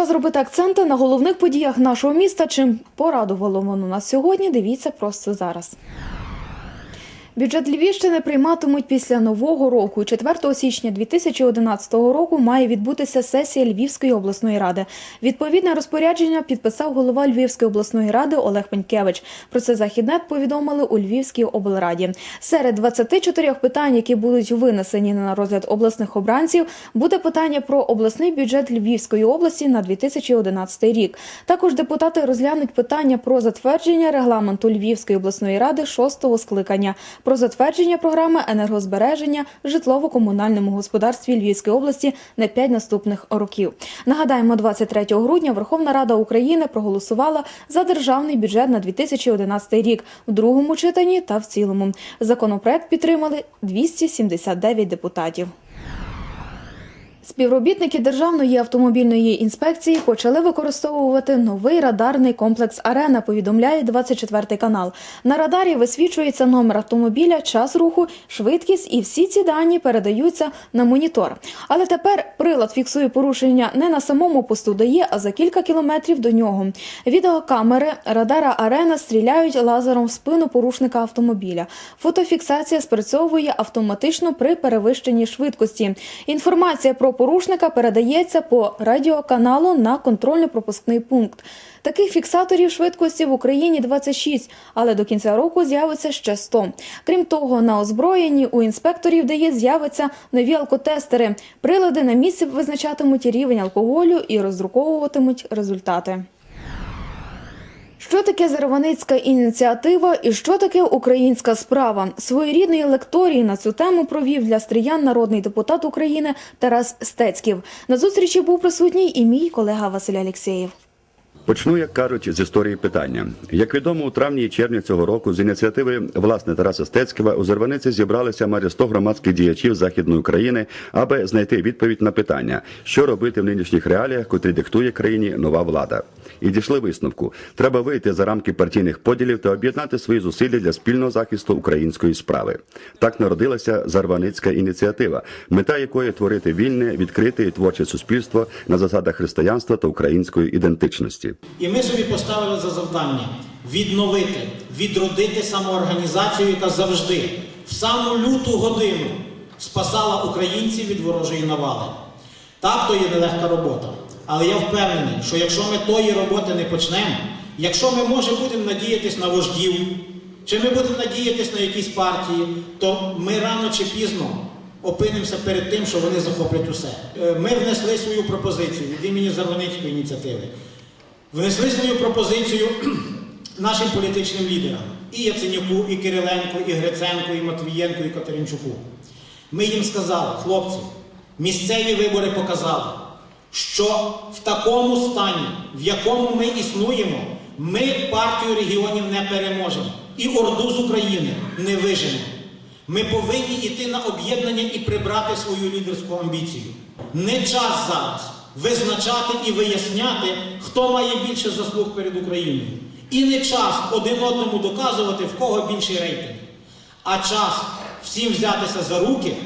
час зробити акценти на головних подіях нашого міста. Чим порадувало воно нас сьогодні? Дивіться просто зараз. Бюджет Львівщини прийматимуть після нового року. 4 січня 2011 року має відбутися сесія Львівської обласної ради. Відповідне розпорядження підписав голова Львівської обласної ради Олег Пенькевич. Про це західнет повідомили у Львівській облраді. Серед 24 питань, які будуть винесені на розгляд обласних обранців, буде питання про обласний бюджет Львівської області на 2011 рік. Також депутати розглянуть питання про затвердження регламенту Львівської обласної ради шостого скликання, про затвердження програми енергозбереження в житлово-комунальному господарстві Львівської області на 5 наступних років. Нагадаємо, 23 грудня Верховна Рада України проголосувала за державний бюджет на 2011 рік в другому читанні та в цілому. Законопроект підтримали 279 депутатів. Співробітники Державної автомобільної інспекції почали використовувати новий радарний комплекс Арена. Повідомляє 24 канал. На радарі висвічується номер автомобіля, час руху, швидкість, і всі ці дані передаються на монітор. Але тепер прилад фіксує порушення не на самому посту дає, а за кілька кілометрів до нього. Відеокамери радара Арена стріляють лазером в спину порушника автомобіля. Фотофіксація спрацьовує автоматично при перевищенні швидкості. Інформація про порушника передається по радіоканалу на контрольно-пропускний пункт. Таких фіксаторів швидкості в Україні 26, але до кінця року з'явиться ще 100. Крім того, на озброєнні у інспекторів дає з'явиться нові алкотестери. Прилади на місці визначатимуть рівень алкоголю і роздруковуватимуть результати. Що таке Зарваницька ініціатива і що таке українська справа? Своєрідної лекторії на цю тему провів для стріян народний депутат України Тарас Стецьків. На зустрічі був присутній і мій колега Василь Алєксєєв. Почну, як кажуть, з історії питання. Як відомо, у травні і червні цього року з ініціативи власне Тараса Стецького у Зарваниці зібралися майже 100 громадських діячів Західної України, аби знайти відповідь на питання, що робити в нинішніх реаліях, котрі диктує країні нова влада. І дійшли висновку: треба вийти за рамки партійних поділів та об'єднати свої зусилля для спільного захисту української справи. Так народилася Зарваницька ініціатива, мета якої творити вільне, відкрите і творче суспільство на засадах християнства та української ідентичності. І ми собі поставили за завдання відновити, відродити самоорганізацію, яка завжди в саму люту годину спасала українців від ворожої навали. Так, то є нелегка робота. Але я впевнений, що якщо ми тої роботи не почнемо, якщо ми, може, будемо надіятись на вождів, чи ми будемо надіятись на якісь партії, то ми рано чи пізно опинимося перед тим, що вони захоплять усе. Е, Ми внесли свою пропозицію від імені Зарваницької ініціативи внесли свою пропозицію нашим політичним лідерам і Яценюку, і Кириленку, і Гриценку, і Матвієнку, і Катеринчуку. Ми їм сказали, хлопці, місцеві вибори показали, що в такому стані, в якому ми існуємо, ми партію регіонів не переможемо і Орду з України не виженемо. Ми повинні йти на об'єднання і прибрати свою лідерську амбіцію. Не час зараз визначати і виясняти, хто має більше заслуг перед Україною. І не час один одному доказувати, в кого більший рейтинг. А час всім взятися за руки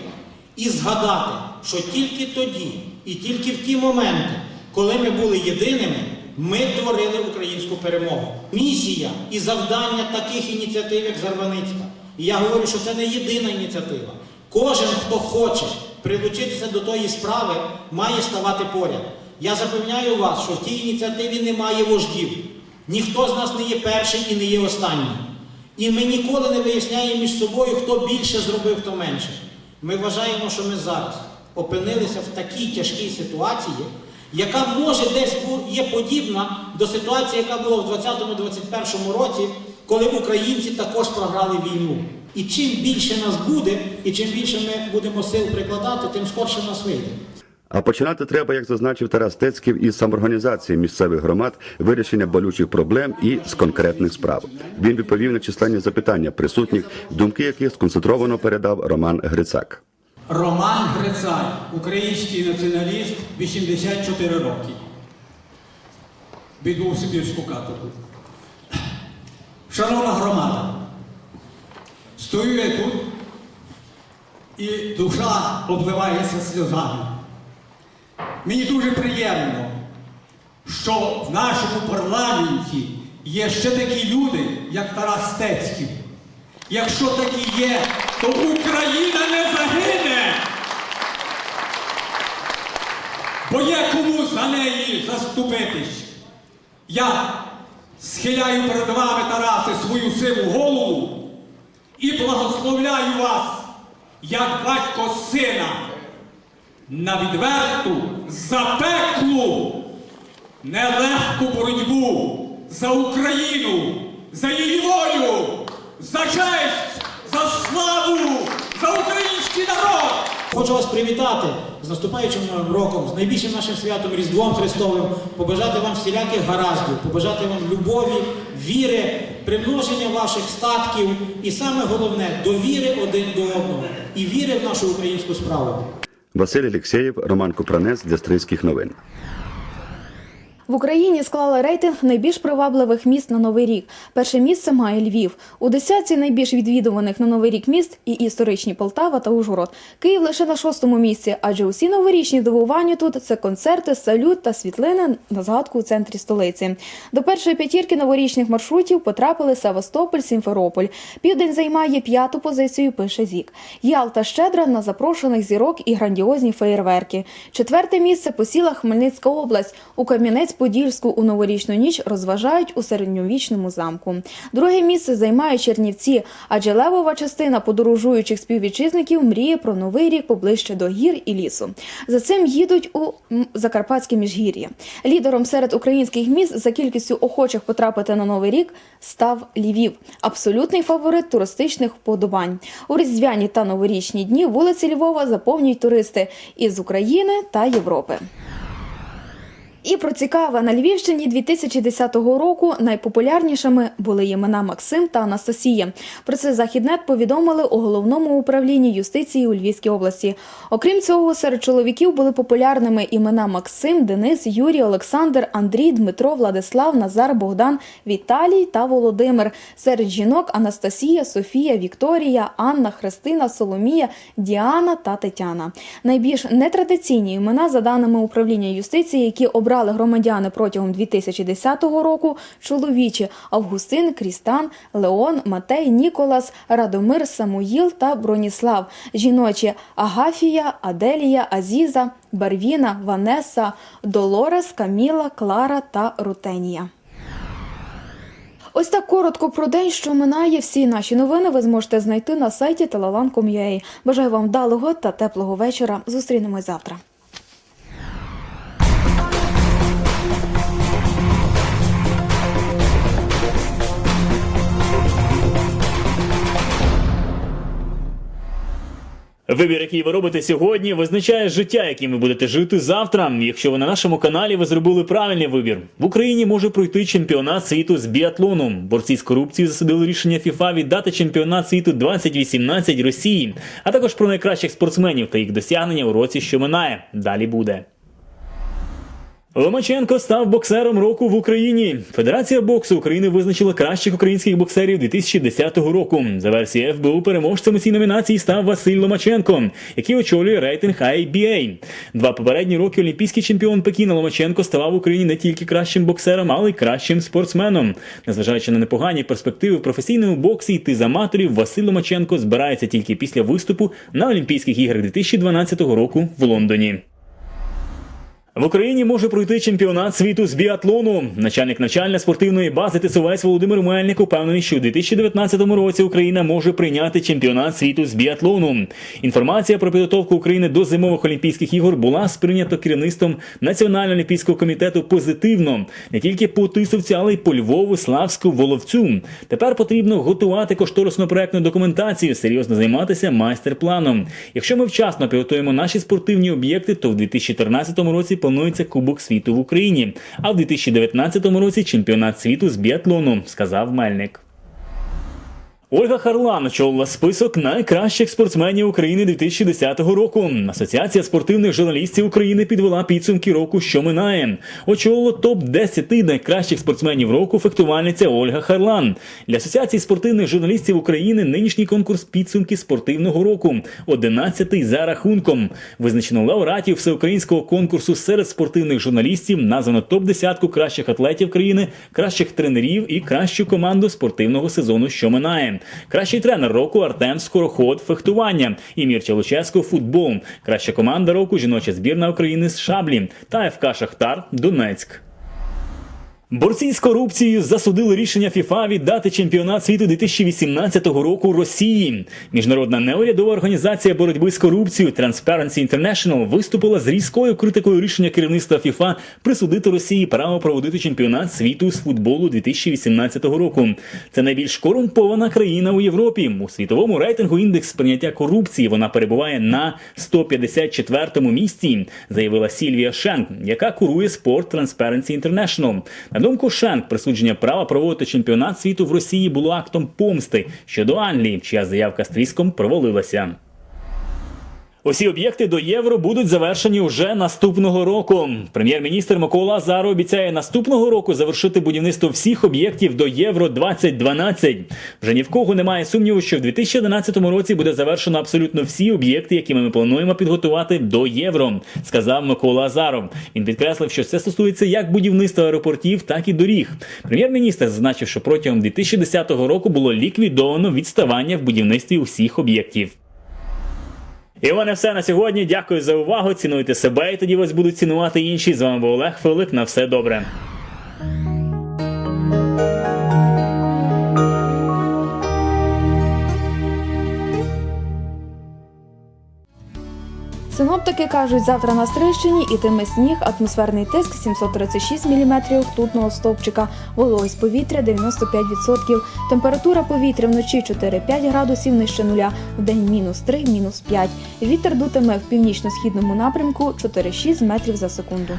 і згадати, що тільки тоді і тільки в ті моменти, коли ми були єдиними, ми творили українську перемогу. Місія і завдання таких ініціатив, як Зарваницька. І я говорю, що це не єдина ініціатива. Кожен, хто хоче прилучитися до тої справи, має ставати поряд. Я запевняю вас, що в тій ініціативі немає вождів. Ніхто з нас не є перший і не є останній. І ми ніколи не виясняємо між собою, хто більше зробив, хто менше. Ми вважаємо, що ми зараз опинилися в такій тяжкій ситуації, яка може десь є подібна до ситуації, яка була в 2020-2021 році, коли українці також програли війну. І чим більше нас буде, і чим більше ми будемо сил прикладати, тим скорше нас вийде. А починати треба, як зазначив Тарас Тецьків, із самоорганізації місцевих громад, вирішення болючих проблем і з конкретних справ. Він відповів на численні запитання присутніх, думки яких сконцентровано передав Роман Грицак. Роман Грицай, український націоналіст, 84 роки. Відбув Сибірську каторгу. Шановна громада, стою я тут і душа обливається сльозами. Мені дуже приємно, що в нашому парламенті є ще такі люди, як Тарас Стецький. Якщо такі є, то Україна не загине. Бо є кому за неї заступитись. Я схиляю перед вами, Тарасе, свою сиву голову і благословляю вас, як батько сина, на відверту, запеклу, нелегку боротьбу за Україну, за її волю, за честь, за славу. Хочу вас привітати з наступаючим новим роком, з найбільшим нашим святом Різдвом Христовим, побажати вам всіляких гараздів, побажати вам любові, віри, примноження ваших статків і саме головне довіри один до одного і віри в нашу українську справу. Василь Алєксєєв, Роман Купранець для Стрийських новин. В Україні склали рейтинг найбільш привабливих міст на новий рік. Перше місце має Львів. У десятці найбільш відвідуваних на новий рік міст і історичні Полтава та Ужгород. Київ лише на шостому місці, адже усі новорічні дивування тут це концерти, салют та світлини на згадку у центрі столиці. До першої п'ятірки новорічних маршрутів потрапили Севастополь, Сімферополь. Південь займає п'яту позицію. Пише Зік. Ялта щедра на запрошених зірок і грандіозні феєрверки. Четверте місце посіла Хмельницька область. У Кам'янець-Подільську у новорічну ніч розважають у середньовічному замку. Друге місце займає Чернівці, адже левова частина подорожуючих співвітчизників мріє про новий рік поближче до гір і лісу. За цим їдуть у Закарпатське міжгір'я. Лідером серед українських міст за кількістю охочих потрапити на новий рік став Львів, абсолютний фаворит туристичних вподобань. У різдвяні та новорічні дні вулиці Львова заповнюють туристи із України та Європи. І про цікаве на Львівщині 2010 року найпопулярнішими були імена Максим та Анастасія. Про це Західнет повідомили у головному управлінні юстиції у Львівській області. Окрім цього, серед чоловіків були популярними імена Максим, Денис, Юрій, Олександр, Андрій, Дмитро, Владислав, Назар, Богдан, Віталій та Володимир. Серед жінок Анастасія, Софія, Вікторія, Анна, Христина, Соломія, Діана та Тетяна. Найбільш нетрадиційні імена, за даними управління юстиції, які обрали громадяни протягом 2010 року, чоловічі Августин, Крістан, Леон, Матей, Ніколас, Радомир, Самуїл та Броніслав. Жіночі Агафія, Аделія, Азіза, Барвіна, Ванеса, Долорес, Каміла, Клара та Рутенія. Ось так коротко про день, що минає. Всі наші новини ви зможете знайти на сайті telelan.com.ua. Бажаю вам вдалого та теплого вечора. Зустрінемось завтра. Вибір, який ви робите сьогодні, визначає життя, яким ви будете жити завтра. Якщо ви на нашому каналі ви зробили правильний вибір, в Україні може пройти чемпіонат світу з біатлону. Борці з корупцією засудили рішення ФІФА віддати чемпіонат світу 2018 Росії, а також про найкращих спортсменів та їх досягнення у році, що минає. Далі буде. Ломаченко став боксером року в Україні. Федерація боксу України визначила кращих українських боксерів 2010 року. За версією ФБУ переможцем у цій номінації став Василь Ломаченко, який очолює рейтинг IBA. Два попередні роки олімпійський чемпіон Пекіна Ломаченко ставав в Україні не тільки кращим боксером, але й кращим спортсменом. Незважаючи на непогані перспективи в професійному боксі йти з аматорів, Василь Ломаченко збирається тільки після виступу на Олімпійських іграх 2012 року в Лондоні. В Україні може пройти чемпіонат світу з біатлону. Начальник навчальної спортивної бази ТСУВС Володимир Мельник упевнений, що у 2019 році Україна може прийняти чемпіонат світу з біатлону. Інформація про підготовку України до зимових Олімпійських ігор була сприйнята керівництвом Національного олімпійського комітету позитивно не тільки по Тисовці, але й по Львову, Славську, Воловцю. Тепер потрібно готувати кошторисну проектну документацію, серйозно займатися майстер-планом. Якщо ми вчасно підготуємо наші спортивні об'єкти, то в 2014 році планується Кубок світу в Україні, а в 2019 році чемпіонат світу з біатлону, сказав Мельник. Ольга Харлан очолила список найкращих спортсменів України 2010 року. Асоціація спортивних журналістів України підвела підсумки року, що минає. Очолила топ 10 найкращих спортсменів року фехтувальниця Ольга Харлан. Для асоціації спортивних журналістів України нинішній конкурс підсумки спортивного року, 11-й за рахунком. Визначено лауреатів всеукраїнського конкурсу серед спортивних журналістів. Названо топ 10 кращих атлетів країни, кращих тренерів і кращу команду спортивного сезону, що минає. Кращий тренер року Артем Скороход фехтування і Мірча Луческо футбол. Краща команда року жіноча збірна України з шаблі та ФК Шахтар Донецьк. Борці з корупцією засудили рішення ФІФА віддати чемпіонат світу 2018 року Росії. Міжнародна неурядова організація боротьби з корупцією Transparency International виступила з різкою критикою рішення керівництва ФІФА присудити Росії право проводити чемпіонат світу з футболу 2018 року. Це найбільш корумпована країна у Європі. У світовому рейтингу індекс сприйняття корупції вона перебуває на 154-му місці, заявила Сільвія Шенк, яка курує спорт Transparency International. Думку Шенк, присудження права проводити чемпіонат світу в Росії було актом помсти щодо Англії, чия заявка з тріском провалилася. Усі об'єкти до євро будуть завершені уже наступного року. Прем'єр-міністр Микола Азаров обіцяє наступного року завершити будівництво всіх об'єктів до євро 2012 Вже ні в кого немає сумніву, що в 2011 році буде завершено абсолютно всі об'єкти, які ми плануємо підготувати до євро, сказав Микола Азаров. Він підкреслив, що це стосується як будівництва аеропортів, так і доріг. Прем'єр-міністр зазначив, що протягом 2010 року було ліквідовано відставання в будівництві усіх об'єктів. І в мене все на сьогодні. Дякую за увагу. Цінуйте себе, і тоді вас будуть цінувати інші. З вами був Олег Филип. На все добре. Синоптики кажуть, завтра на Стрищині ітиме сніг, атмосферний тиск 736 мм ртутного стовпчика, вологість повітря 95%, температура повітря вночі 4-5 градусів нижче нуля, в день мінус 3, мінус 5. Вітер дутиме в північно-східному напрямку 4-6 метрів за секунду.